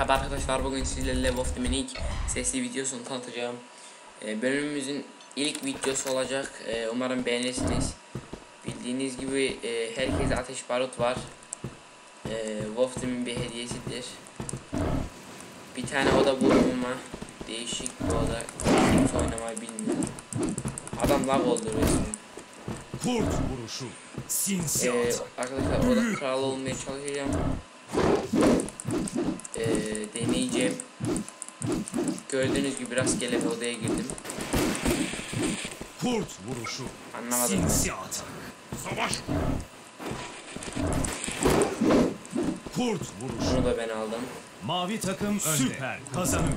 Merhaba arkadaşlar bugün sizlerle Wolf Team'in ilk sesli videosunu tanıtacağım. Ee, bölümümüzün ilk videosu olacak. Ee, umarım beğenirsiniz. Bildiğiniz gibi e, herkese ateş barut var. Ee, Wolf Team'in bir hediyesidir. Bir tane oda buldum ama değişik bir oda. Kimse oynamayı bilmiyor. Adam lag oldu resmen. Kurt vuruşu. Sinsi Ee, arkadaşlar oda kralı olmaya çalışacağım. Ee, deneyeceğim. Gördüğünüz gibi rastgele bir odaya girdim. Kurt vuruşu. Anlamadım. Sinsi atak. Savaş. Kurt vuruşu. Bunu da ben aldım. Mavi takım önde. Süper kazanıyor.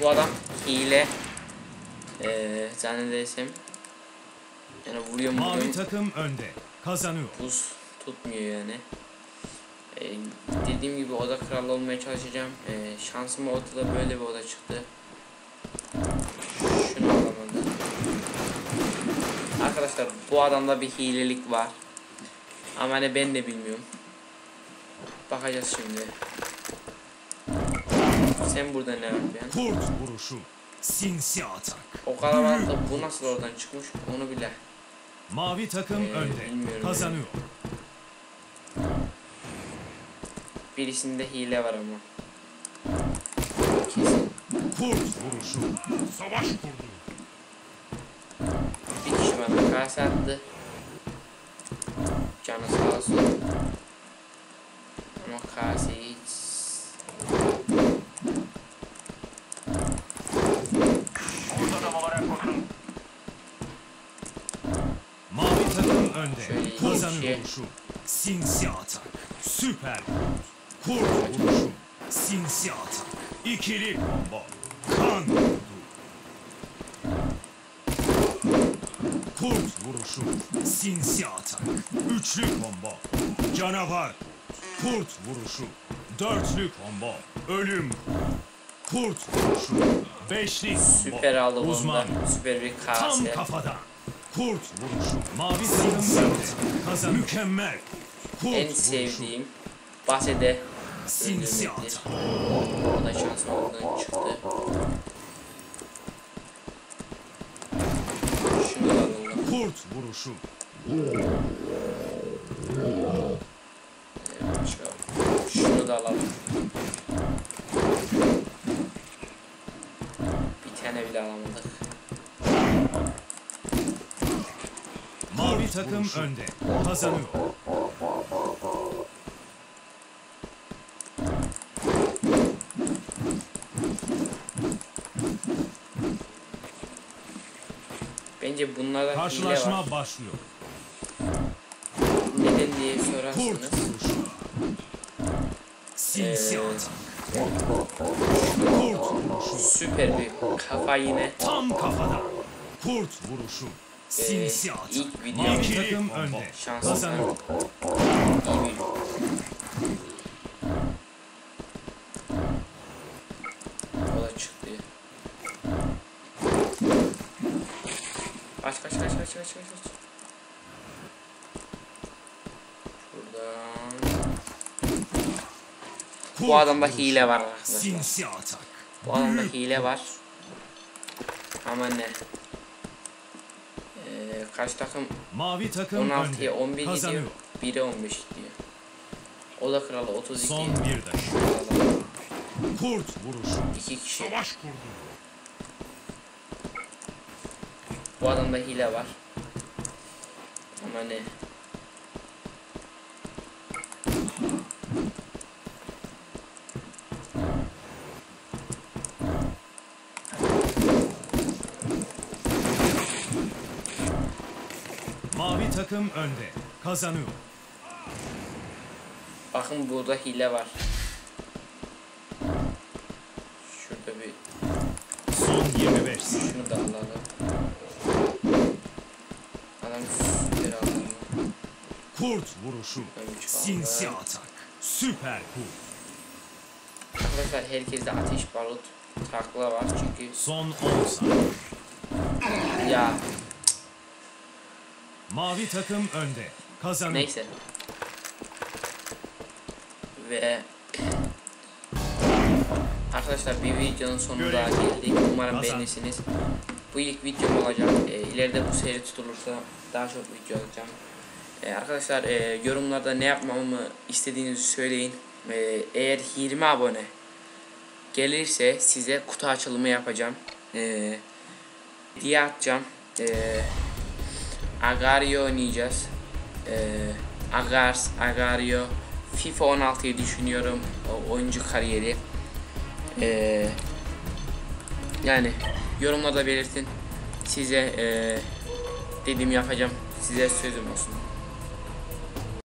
Bu adam hile. Ee, zannedersem. Yani vuruyor mu Mavi takım önde. Kazanıyor. Buz tutmuyor yani. Ee, dediğim gibi oda kralı olmaya çalışacağım. Ee, şansıma odada böyle bir oda çıktı. Şunu alamadım. Arkadaşlar bu adamda bir hilelik var. Ama hani ben de bilmiyorum. Bakacağız şimdi. Sen burada ne yapıyorsun? Kurt vuruşu. Sinsi atak. O kalabalıkta bu nasıl oradan çıkmış onu bile. Mavi takım Ee, önde. Kazanıyor. Birisinde hile var ama. Kesin. Kurt vuruşu. Savaş kurdu. Bir kişi bana kase attı. Canı sağ olsun. Ama kaseyi hiç... Mavi takım önde. İyi Kazanıyor bir şey. vuruşu. Sinsi atak. Süper kurt. Vuruşu. Sinsi atak. İkili combo. Kan vurdu. Kurt vuruşu. Sinsi atak. Üçlü combo. Canavar. Kurt vuruşu. Dörtlü combo. Ölüm. Kurt vuruşu. Beşli combo. Süper aldı Uzman. Süper bir Tam kase. kafadan. Kurt vuruşu. Mavi takım kazan. Mükemmel. Kurt En sevdiğim bahsede Sinsi öldürmektir. atak. O da şansım oradan çıktı. Kurt vuruşu. Şunu da alalım. Bir tane bile alamadık. Takım önde. Kazanıyor. Bence var. Karşılaşma başlıyor. Neden diye vuruşu. Sinsi Ee. Kurt vuruşu. Süper bir kafa yine. Tam kafadan. Kurt vuruşu. Sinsi atak. ilk video Mavi takım önde. Kazanıyor. iyi bir O da çıktı. Kaç kaç kaç kaç kaç kaç. Şuradan. Bu adamda hile var arkadaşlar. Bu adamda hile var. Ama ne? Ee, kaç takım Mavi takım 16'ya önde. 11 Kazanıyor. gidiyor. 1'e 15 gidiyor. O da kralı 32. Son bir. Kralı. Kurt vuruşu. İki kişi. Savaş kurdu. Bu adamda hile var. Ama ne? Mavi takım önde. Kazanıyor. Bakın burada hile var. Şurada bir Son 25 saniye. şunu da alalım. Adam süper Kurt vuruşu. Sinsi atak. Süper kurt. Arkadaşlar herkeste ateş barut takla var çünkü Son 10 saniye. ya Mavi takım önde. Kazanır. neyse. Ve Arkadaşlar bir videonun sonuna daha geldik. Umarım Kazan. beğenirsiniz. Bu ilk videom olacak. E, ileride bu seri tutulursa daha çok video alacağım. E, arkadaşlar e, yorumlarda ne yapmamı istediğinizi söyleyin. E, eğer 20 abone gelirse size kutu açılımı yapacağım. E, diye atacağım. E, Agario oynayacağız. E, Agars, Agario, FIFA 16'yı düşünüyorum. O oyuncu kariyeri. E, yani yorumlarda belirtin. Size e, dediğimi yapacağım. Size sözüm olsun.